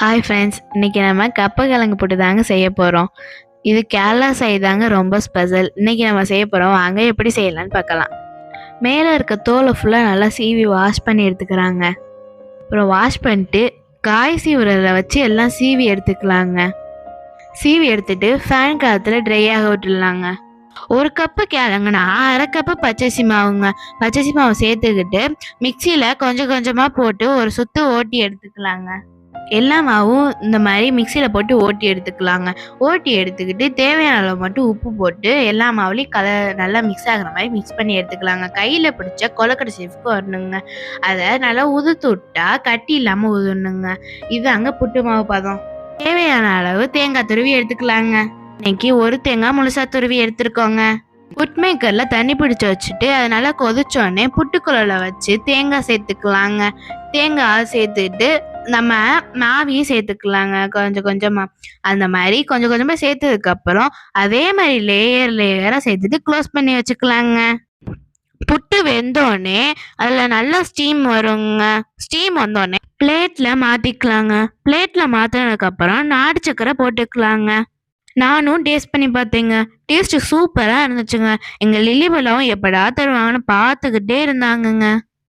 Hi friends இன்னைக்கு நம்ம கப்ப கிழங்கு போட்டு தாங்க செய்ய போகிறோம் இது கேரளா சைடு தாங்க ரொம்ப ஸ்பெஷல் இன்னைக்கு நம்ம செய்ய போகிறோம் வாங்க எப்படி செய்யலான்னு பார்க்கலாம். மேலே இருக்க தோலை ஃபுல்லாக நல்லா சீவி வாஷ் பண்ணி எடுத்துக்கிறாங்க. அப்புறம் வாஷ் பண்ணிட்டு காய் சீவுறதை வச்சு எல்லாம் சீவி எடுத்துக்கலாங்க. சீவி எடுத்துட்டு ஃபேன் காலத்தில் ட்ரை ஆக விட்டுடலாங்க. ஒரு கப்பு கிழங்குனா அரை கப்பு பச்சரிசி மாவுங்க. பச்சரிசி மாவு சேர்த்துக்கிட்டு மிக்சியில் கொஞ்சம் கொஞ்சமாக போட்டு ஒரு சுத்து ஓட்டி எடுத்துக்கலாங்க. எல்லா மாவும் இந்த மாதிரி மிக்சியில் போட்டு ஓட்டி எடுத்துக்கலாங்க. ஓட்டி எடுத்துக்கிட்டு தேவையான அளவு மட்டும் உப்பு போட்டு எல்லா மாவுலேயும் கலர் நல்லா மிக்ஸ் ஆகிற மாதிரி மிக்ஸ் பண்ணி எடுத்துக்கலாங்க. கையில் பிடிச்ச கொலக்கடை ஷேஃப்க்கு வரணுங்க. அதை நல்லா உதுத்து விட்டா கட்டி இல்லாமல் உதுணுங்க இதாங்க புட்டு மாவு பதம். தேவையான அளவு தேங்காய் துருவி எடுத்துக்கலாங்க. இன்னைக்கு ஒரு தேங்காய் முழுசா துருவி எடுத்துருக்கோங்க. புட் மேக்கரில் தண்ணி பிடிச்சி வச்சுட்டு அதை நல்லா கொதிச்சோடனே புட்டுக்குள்ள வச்சு தேங்காய் சேர்த்துக்கலாங்க. தேங்காய் சேர்த்துட்டு நம்ம மாவையும் சேர்த்துக்கலாங்க. கொஞ்சம் கொஞ்சமாக அந்த மாதிரி கொஞ்சம் கொஞ்சமாக சேர்த்ததுக்கப்புறம் அதே மாதிரி லேயர் லேயராக சேர்த்துட்டு க்ளோஸ் பண்ணி வச்சுக்கலாங்க. புட்டு வெந்தோடனே அதில் நல்லா ஸ்டீம் வருங்க. ஸ்டீம் வந்தோடனே பிளேட்டில் மாற்றிக்கலாங்க பிளேட்டில் மாற்றினதுக்கப்புறம் நாடு சக்கரை போட்டுக்கலாங்க. நானும் டேஸ்ட் பண்ணி பார்த்தேங்க. டேஸ்ட்டு சூப்பராக இருந்துச்சுங்க. எங்கள் லில்லி பழம் எப்படா தருவாங்கன்னு பார்த்துக்கிட்டே இருந்தாங்கங்க.